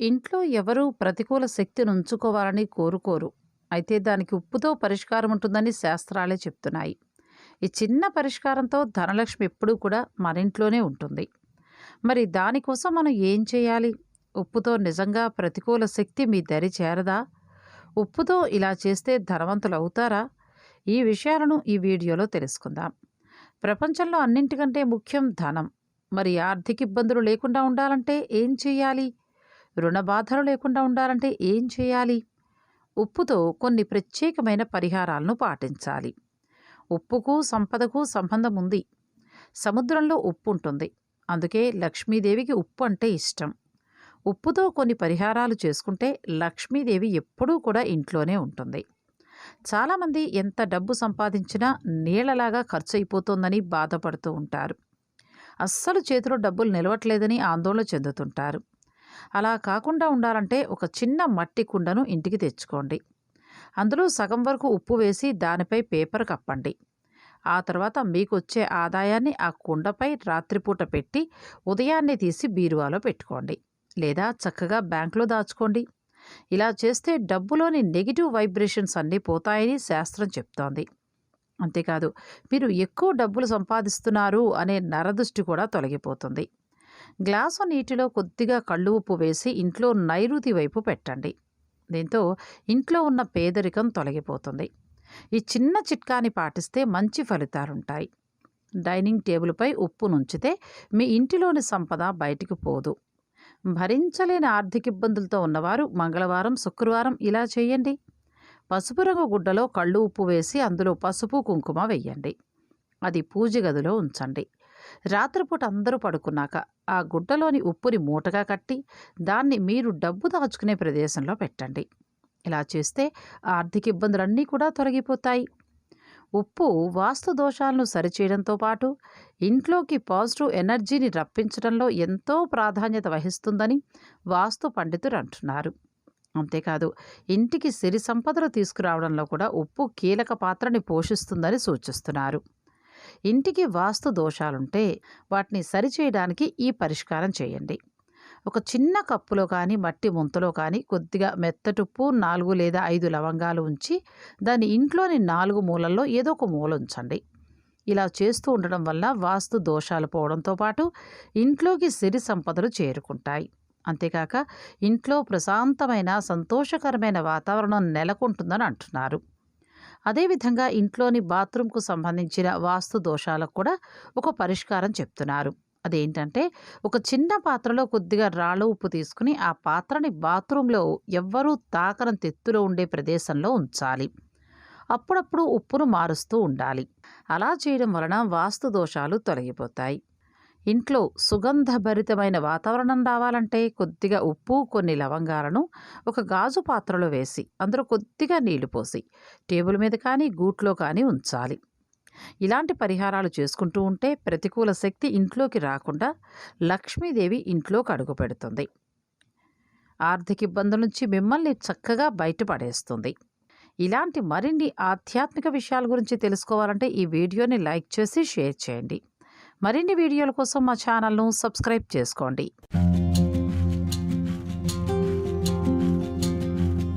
ఇంట్లో ఎవరూ ప్రతికూల శక్తిని ఉంచుకోవాలని కోరుకోరు. అయితే దానికి ఉప్పుతో పరిష్కారం ఉంటుందని శాస్త్రాలే చెప్తున్నాయి. ఈ చిన్న పరిష్కారంతో ధనలక్ష్మి ఎప్పుడూ కూడా మన ఇంట్లోనే ఉంటుంది. మరి దానికోసం మనం ఏం చేయాలి? ఉప్పుతో నిజంగా ప్రతికూల శక్తి మీ దరి చేరదా? ఉప్పుతో ఇలా చేస్తే ధనవంతులు అవుతారా ఈ విషయాలను ఈ వీడియోలో తెలుసుకుందాం. ప్రపంచంలో అన్నింటికంటే ముఖ్యం ధనం. మరి ఆర్థిక ఇబ్బందులు లేకుండా ఉండాలంటే ఏం చేయాలి? రుణ బాధలు లేకుండా ఉండాలంటే ఏం చేయాలి? ఉప్పుతో కొన్ని ప్రత్యేకమైన పరిహారాలను పాటించాలి. ఉప్పుకు సంపదకు సంబంధం ఉంది. సముద్రంలో ఉప్పు ఉంటుంది. అందుకే లక్ష్మీదేవికి ఉప్పు అంటే ఇష్టం. ఉప్పుతో కొన్ని పరిహారాలు చేసుకుంటే లక్ష్మీదేవి ఎప్పుడూ కూడా ఇంట్లోనే ఉంటుంది. చాలామంది ఎంత డబ్బు సంపాదించినా నీళ్ళలాగా ఖర్చయిపోతోందని బాధపడుతూ ఉంటారు. అస్సలు చేతిలో డబ్బులు నిలవట్లేదని ఆందోళన చెందుతుంటారు. అలా కాకుండా ఉండాలంటే ఒక చిన్న మట్టి కుండను ఇంటికి తెచ్చుకోండి. అందులో సగం వరకు ఉప్పు వేసి దానిపై పేపర్ కప్పండి. ఆ తర్వాత మీకు వచ్చే ఆదాయాన్ని ఆ కుండపై రాత్రిపూట పెట్టి ఉదయాన్నే తీసి బీరువాలో పెట్టుకోండి. లేదా చక్కగా బ్యాంకులో దాచుకోండి. ఇలా చేస్తే డబ్బులోని నెగిటివ్ వైబ్రేషన్స్ అన్నీ పోతాయని శాస్త్రం చెప్తోంది. అంతేకాదు మీరు ఎక్కువ డబ్బులు సంపాదిస్తున్నారు అనే నరదృష్టి కూడా తొలగిపోతుంది. గ్లాసు నీటిలో కొద్దిగా కళ్ళు ఉప్పు వేసి ఇంట్లో నైరుతి వైపు పెట్టండి. దీంతో ఇంట్లో ఉన్న పేదరికం తొలగిపోతుంది. ఈ చిన్న చిట్కాని పాటిస్తే మంచి ఫలితాలుంటాయి. డైనింగ్ టేబుల్పై ఉప్పు నుంచితే మీ ఇంటిలోని సంపద బయటికి పోదు. భరించలేని ఆర్థిక ఇబ్బందులతో ఉన్నవారు మంగళవారం, శుక్రవారం ఇలా చేయండి. పసుపు రంగు గుడ్డలో కళ్ళు ఉప్పు వేసి అందులో పసుపు, కుంకుమ వెయ్యండి. అది పూజ గదిలో ఉంచండి. రాత్రిపూట అందరూ పడుకున్నాక ఆ గుడ్డలోని ఉప్పుని మూటగా కట్టి దాన్ని మీరు డబ్బు దాచుకునే ప్రదేశంలో పెట్టండి. ఇలా చేస్తే ఆర్థిక ఇబ్బందులన్నీ కూడా తొలగిపోతాయి. ఉప్పు వాస్తు దోషాలను సరిచేయడంతో పాటు ఇంట్లోకి పాజిటివ్ ఎనర్జీని రప్పించడంలో ఎంతో ప్రాధాన్యత వహిస్తుందని వాస్తు పండితులు అంటున్నారు. అంతేకాదు ఇంటికి సిరి సంపదలు తీసుకురావడంలో కూడా ఉప్పు కీలక పాత్రని పోషిస్తుందని సూచిస్తున్నారు. ఇంటికి వాస్తు దోషాలుంటే వాటిని సరిచేయడానికి ఈ పరిష్కారం చేయండి. ఒక చిన్న కప్పులో కానీ మట్టి ముంతలో కానీ కొద్దిగా మెత్తటుప్పు, నాలుగు లేదా ఐదు లవంగాలు ఉంచి దాన్ని ఇంట్లోని నాలుగు మూలల్లో ఏదో ఒక మూల ఉంచండి. ఇలా చేస్తూ ఉండడం వల్ల వాస్తు దోషాలు పోవడంతో పాటు ఇంట్లోకి సిరి సంపదలు చేరుకుంటాయి. అంతేకాక ఇంట్లో ప్రశాంతమైన, సంతోషకరమైన వాతావరణం నెలకొంటుందని అంటున్నారు. అదేవిధంగా ఇంట్లోని బాత్రూంకు సంబంధించిన వాస్తు దోషాలకు కూడా ఒక పరిష్కారం చెప్తున్నారు. అదేంటంటే ఒక చిన్న పాత్రలో కొద్దిగా రాళ్ళ ఉప్పు తీసుకుని ఆ పాత్రని బాత్రూంలో ఎవ్వరూ తాకనంత తెత్తులో ఉండే ప్రదేశంలో ఉంచాలి. అప్పుడప్పుడు ఉప్పును మారుస్తూ ఉండాలి. అలా చేయడం వలన వాస్తు దోషాలు తొలగిపోతాయి. ఇంట్లో సుగంధభరితమైన వాతావరణం రావాలంటే కొద్దిగా ఉప్పు, కొన్ని లవంగాలను ఒక గాజు పాత్రలో వేసి అందులో కొద్దిగా నీళ్ళు పోసి టేబుల్ మీద కానీ, గూట్లో కానీ ఉంచాలి. ఇలాంటి పరిహారాలు చేసుకుంటూ ఉంటే ప్రతికూల శక్తి ఇంట్లోకి రాకుండా లక్ష్మీదేవి ఇంట్లోకి అడుగుపెడుతుంది. ఆర్థిక ఇబ్బందుల నుంచి మిమ్మల్ని చక్కగా బయటపడేస్తుంది. ఇలాంటి మరిన్ని ఆధ్యాత్మిక విషయాల గురించి తెలుసుకోవాలంటే ఈ వీడియోని లైక్ చేసి షేర్ చేయండి. మరిన్ని వీడియోల కోసం మా ఛానల్ను సబ్స్క్రైబ్ చేసుకోండి.